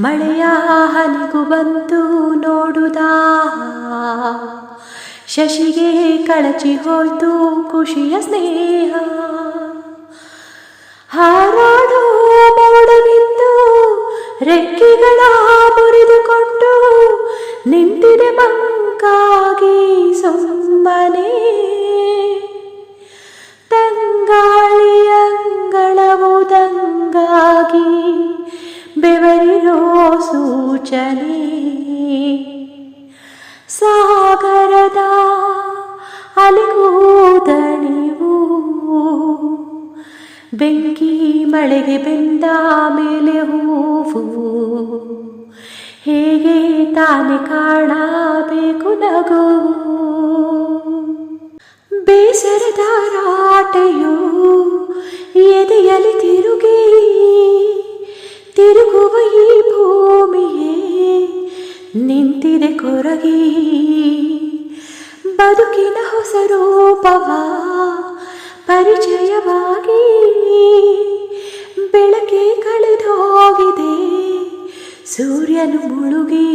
ಮಳೆಯ ಹನಿಗೂ ಬಂತು ನೋಡುದ? ಶಶಿಗೆ ಕಳಚಿ ಹೋಯ್ತು ಖುಷಿಯ ಸ್ನೇಹ. ಹಾರಾಡೋ ನಿಂತು ರೆಕ್ಕೆಗಳ ಮುರಿದುಕೊಂಡು ನಿಂತಿದೆ ಮಂಕಾಗಿ ಸೂಚನೆ ಸಾಗರದ ಅಲಿಗೂದಣಿವು ಬೆಂಕಿ ಮಳೆಗೆ ಬೆಂದ ಮೇಲೆ ಹೂವು. ಹೇಗೆ ತಾನೆ ಕಾಣಬೇಕು ನಗು. ಬೇಸರದ ರಾಟೆಯು ನಿಂತಿದೆ ಬದುಕಿನ ಹೊಸ ರೂಪವ ಪರಿಚಯವಾಗಿ ಬೆಳಕೆ ಕಳೆದೋಗಿದೆ. ಸೂರ್ಯನು ಮುಳುಗಿ,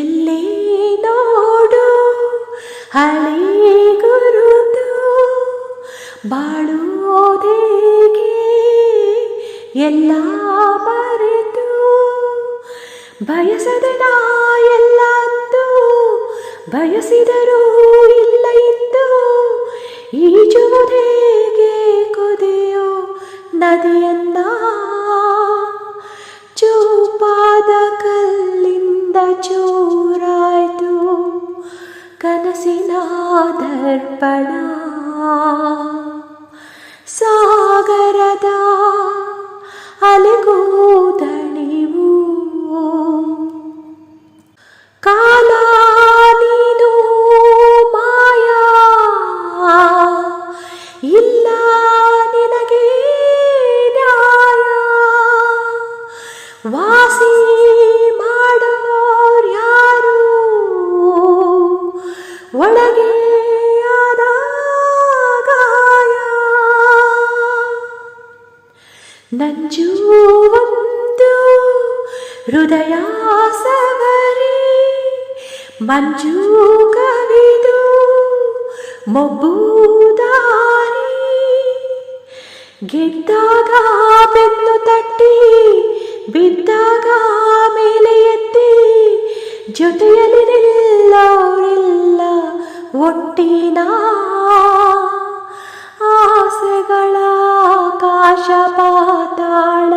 ಎಲ್ಲಿ ನೋಡು, ಹಳೆ ಗುರುತು ಬಾಳುವುದೇಗೆ ಎಲ್ಲ ಮರೆತು ಬಯಸದೆ ನಾ ಎಲ್ಲ ಅಂದು ಬಯಸಿದರೂ ಇಲ್ಲ ಇಂದು ಈಜುವುದೇಗೆ ಕೊದೆಯೋ ನದಿಯನ್ನ ಚೂಪಾದ ಕಲ್ಲಿಂದ ಚೂರಾಯ್ತು ಕನಸಿನ ದರ್ಪಣ ಸಾಗರದ ಅಲೆಗೂದಣಿವು ಕಾಲ ನೀನು ಮಾಯಾ. ಇಲ್ಲ ನಿನಗೆ ನ್ಯಾಯ. ವಾಸಿ ಮಾಡೋರ್ಯಾರು ಒಳಗೆ ನಂಜು ಒಂದು ಹೃದಯ ಸವರಿ. ಮಂಜು ಕವಿದು ಮೊಬ್ಬುದಾರಿ ಗೆದ್ದಾಗ ಬೆನ್ನು ತಟ್ಟಿ, ಬಿದ್ದಾಗ ಮೇಲೆ ಎತ್ತಿ, ಜೊತೆಯಲ್ಲಿ ನಿಲ್ಲೋರಿಲ್ಲ ಒಟ್ಟಿನ ಆಸೆಗಳ ಆಕಾಶ ಪಾತಾಳ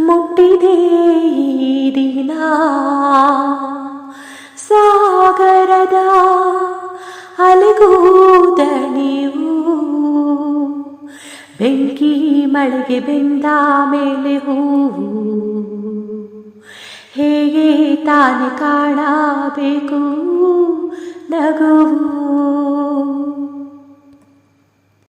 ಮುಟ್ಟಿದೆ ಈ ದಿನ. ಸಾಗರದ ಅಲೆಗೂದಲಿಯು. ಬೆಂಕಿ ಮಳೆಗೆ ಬೆಂದ ಮೇಲೆ ಹೂವು. ಹೇಗೆ ತಾನೆ ಕಾಣಬೇಕು ನಗುವು.